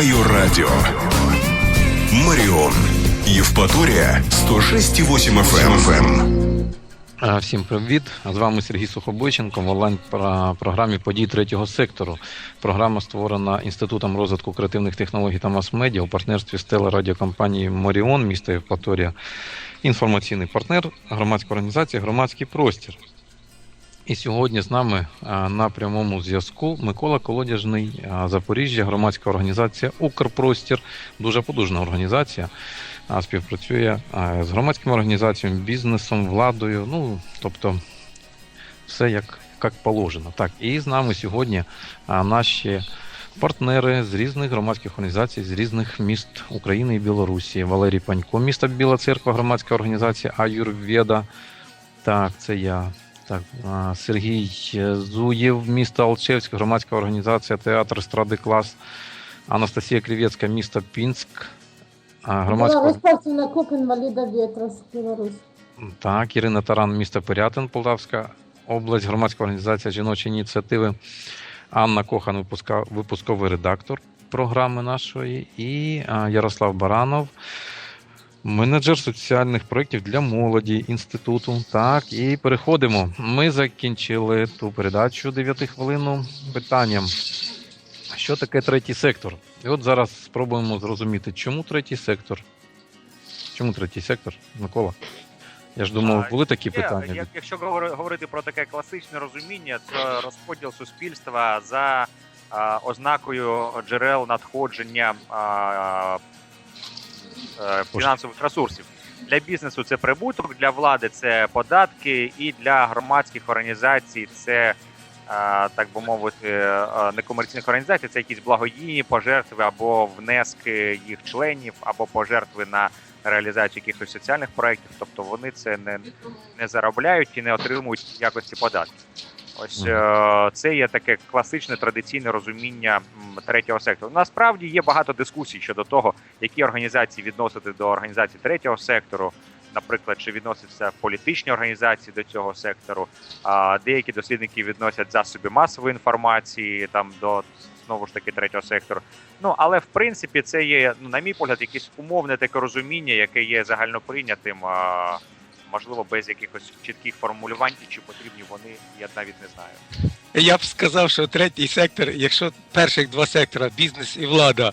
Твое радио. Марион. Евпатория 106,8 FM. Всім привіт! З вами Сергій Сухобойченко в онлайн-програмі подій третього сектору. Програма створена Інститутом розвитку креативних технологій та мас-медіа у партнерстві з телерадіокомпанією Моріон, міста Євпаторія. Інформаційний партнер, громадська організація Громадський простір. І сьогодні з нами е, на прямому зв'язку Микола Колодяжний, е, Запоріжжя, громадська організація Укрпростір, дуже подужна організація. Співпрацює е, з громадськими організаціями, бізнесом, владою. Ну, тобто, все як, як положено. Так, і з нами сьогодні наші партнери з різних громадських організацій, з різних міст України і Білорусі. Валерій Панько, місто Біла Церква, громадська організація Аюрведа. Так, це я. Так, Сергій Зуєв, місто Алчевськ, громадська організація Театр Естради Клас. Анастасія Кривецька, місто Пінськ. Громадська спортивный клуб инвалидов Ветрос, Беларусь. Так, Ірина Таран, місто Пирятин, Полтавська область, громадська організація жіночі ініціативи. Анна Кохан, випусковий редактор програми нашої, і Ярослав Баранов, менеджер соціальних проєктів для молоді інституту. Так, і переходимо. Ми закінчили ту передачу 9 хвилину питанням. Що таке третій сектор? І от зараз спробуємо зрозуміти, чому третій сектор? Чому третій сектор, Микола? Я ж думав, були такі Є, питання. як- Якщо говорити про таке класичне розуміння, це розподіл суспільства за а, ознакою джерел надходження а, фінансових ресурсів. Для бізнесу це прибуток, для влади це податки, і для громадських організацій це, так би мовити, некомерційних організацій, це якісь благодійні пожертви або внески їх членів, або пожертви на реалізацію якихось соціальних проєктів. Тобто вони це не, не заробляють і не отримують якості податків. Ось е, це є таке класичне традиційне розуміння третього сектору. Насправді є багато дискусій щодо того, які організації відносити до організацій третього сектору. Наприклад, чи відносяться політичні організації до цього сектору, а деякі дослідники відносять засоби масової інформації там до знову ж таки третього сектору. Ну але в принципі це є, ну на мій погляд, якесь умовне таке розуміння, яке є загальноприйнятим. А, можливо, без якихось чітких формулювань, і чи потрібні вони, я навіть не знаю. Я б сказав, що третій сектор, якщо перших два сектора, бізнес і влада,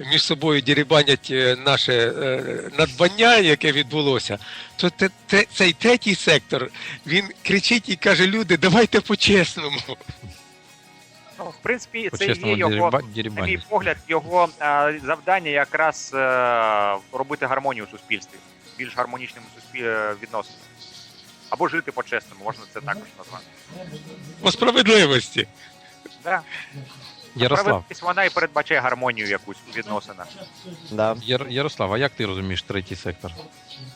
між собою дірібанять е, наше е, надбання, яке відбулося, то цей третій сектор він кричить і каже: люди, давайте по-чесному. Ну, в принципі, це і є його, на мій погляд, його е, завдання якраз робити гармонію у суспільстві, більш гармонічними суспіль... е, відносинами. Або жити по-чесному, можна це також назвати. По справедливості. Да. Ярослав, Справедливість, вона і передбачає гармонію якусь у відносинах. Да. Яр, Ярослав, а як ти розумієш третій сектор?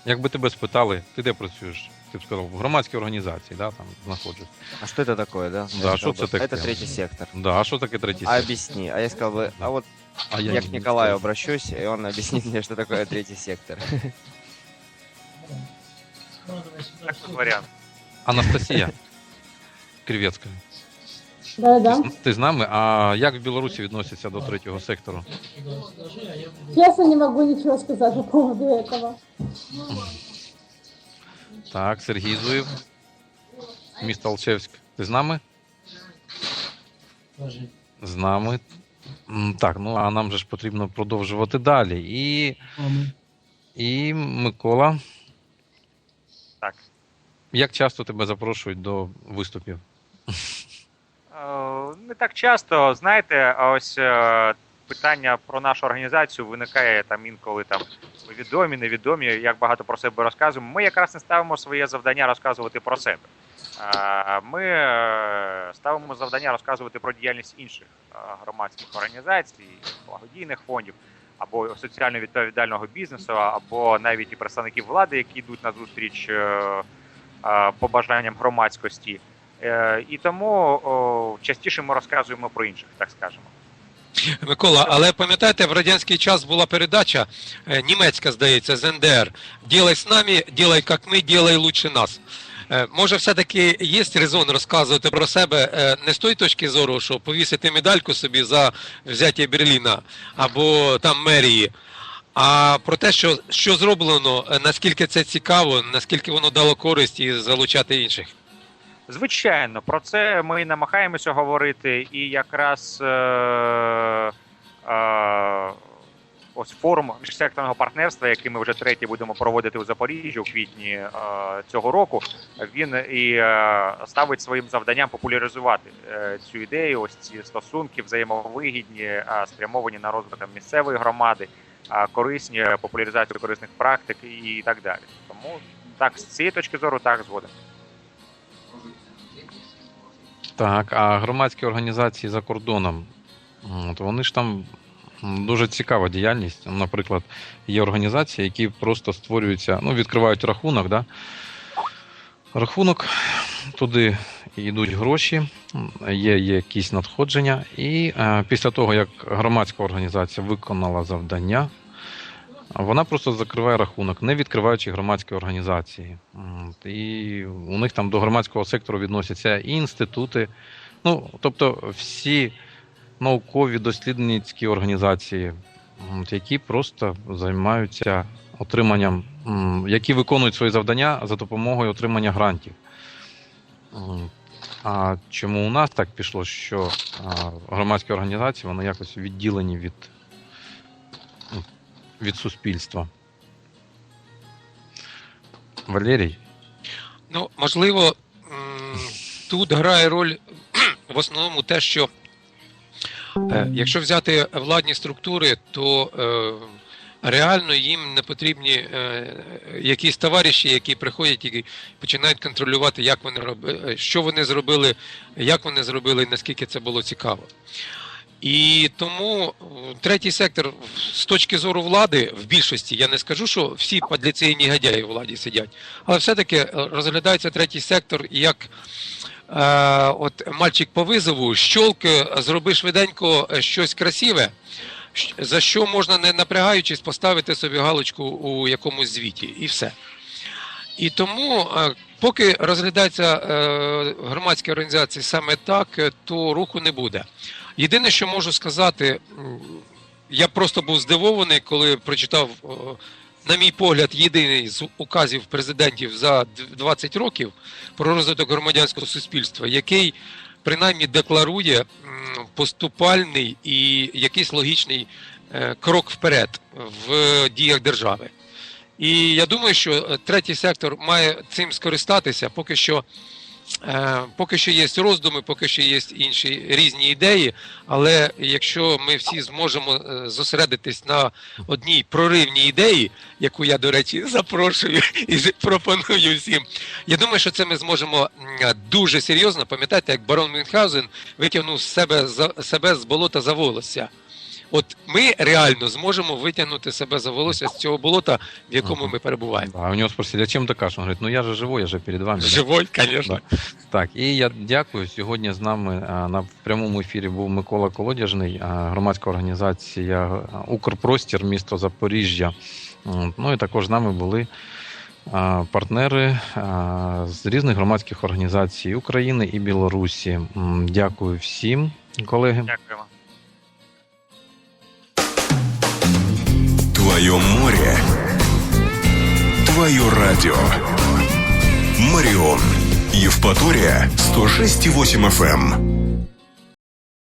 Якби тебе спитали, ти де працюєш? Ти б сказав, в громадській організації, да, там знаходжусь. А что это такое, да? Да, Я что сказал это бы, такое? Это третий сектор. Да, а що таке третій А сектор? объясни. А я сказал бы, а вот А я, не к знаю. Николаю обращусь, и он объяснит мне, что такое третий сектор. Так тут варіант. Анастасія Кривецька. Да, да. Ти, з- ти з нами? А як в Білорусі відносяться до третього сектору? Честно, не могу ничего сказать по поводу этого. Так, Сергій Зуєв, місто Алчевськ. Ти з нами? З нами. М, Так, ну а нам же ж потрібно продовжувати далі. І, і Микола, Так. як часто тебе запрошують до виступів? Е, Не так часто, знаєте, ось е, питання про нашу організацію виникає там інколи там відомі, невідомі, як багато про себе розказуємо. Ми якраз не ставимо своє завдання розказувати про себе. Е, Ми ставимо завдання розказувати про діяльність інших громадських організацій, благодійних фондів або соціально відповідального бізнесу, або навіть і представників влади, які йдуть на зустріч е, е, побажанням громадськості. Е, І тому частіше ми розказуємо про інших, так скажемо. Микола, але пам'ятаєте, в радянський час була передача німецька, здається, з НДР. Ділай з нами, ділай як ми, ділай лучше нас. Е, Може, все-таки є резон розказувати про себе е, не з тої точки зору, що повісити медальку собі за взяття Берліна або там мерії, а про те, що, що зроблено, е, наскільки це цікаво, наскільки воно дало користь і залучати інших. Звичайно, про це ми намагаємося говорити, і якраз е, е, ось форум міжсекторного партнерства, який ми вже третій будемо проводити у Запоріжжі у квітні е, цього року, він і е, ставить своїм завданням популяризувати е, цю ідею, ось ці стосунки взаємовигідні, е, спрямовані на розвиток місцевої громади, корисні е, популяризацію корисних практик і так далі. Тому так, з цієї точки зору, так згоден. Так, а громадські організації за кордоном, от вони ж там дуже цікава діяльність. Наприклад, є організації, які просто створюються, ну, відкривають рахунок, да? рахунок, туди йдуть гроші, є, є якісь надходження, і е, після того, як громадська організація виконала завдання, вона просто закриває рахунок, не відкриваючи громадські організації. І у них там до громадського сектору відносяться і інститути. Ну, тобто всі наукові дослідницькі організації, які просто займаються отриманням, які виконують свої завдання за допомогою отримання грантів. А чому у нас так пішло, що громадські організації вони якось відділені від, від суспільства? Валерій? Ну, можливо, тут грає роль в основному те, що якщо взяти владні структури, то е, реально їм не потрібні е, якісь товариші, які приходять і починають контролювати, як вони робили, що вони зробили, як вони зробили і наскільки це було цікаво. І тому е, третій сектор з точки зору влади, в більшості, я не скажу, що всі падліці і негодяї в владі сидять, але все-таки е, розглядається третій сектор як е, от мальчик по визову, щолк, е, зроби швиденько е, щось красиве, за що можна не напрягаючись поставити собі галочку у якомусь звіті, і все. І тому, е, поки розглядаються е, громадські організації саме так, е, то руху не буде. Єдине, що можу сказати, я просто був здивований, коли прочитав, на мій погляд, єдиний з указів президентів за 20 років про розвиток громадянського суспільства, який принаймні декларує поступальний і якийсь логічний е, крок вперед в діях держави. І я думаю, що е, третій сектор має цим скористатися, поки що. Е, Поки що є роздуми, поки що є інші різні ідеї, але якщо ми всі зможемо е, зосередитись на одній проривній ідеї, яку я, до речі, запрошую і пропоную всім, я думаю, що це ми зможемо дуже серйозно пам'ятаєте, як барон Мюнхгаузен витягнув себе, себе з болота за волосся. От ми реально зможемо витягнути себе за волосся з цього болота, в якому ми перебуваємо. А у него спросили, а чем докажешь? Он говорит, ну я же живой, я же перед вами. Живой, звісно. Так, і я дякую. Сьогодні з нами а, на прямому ефірі був Микола Колодяжний, а, громадська організація Укрпростір, місто Запоріжжя. Ну і також з нами були партнери з різних громадських організацій України і Білорусі. Дякую всім, колеги. Дякуємо. Твое море. Твое радио. Марион. Евпатория 106,8 FM.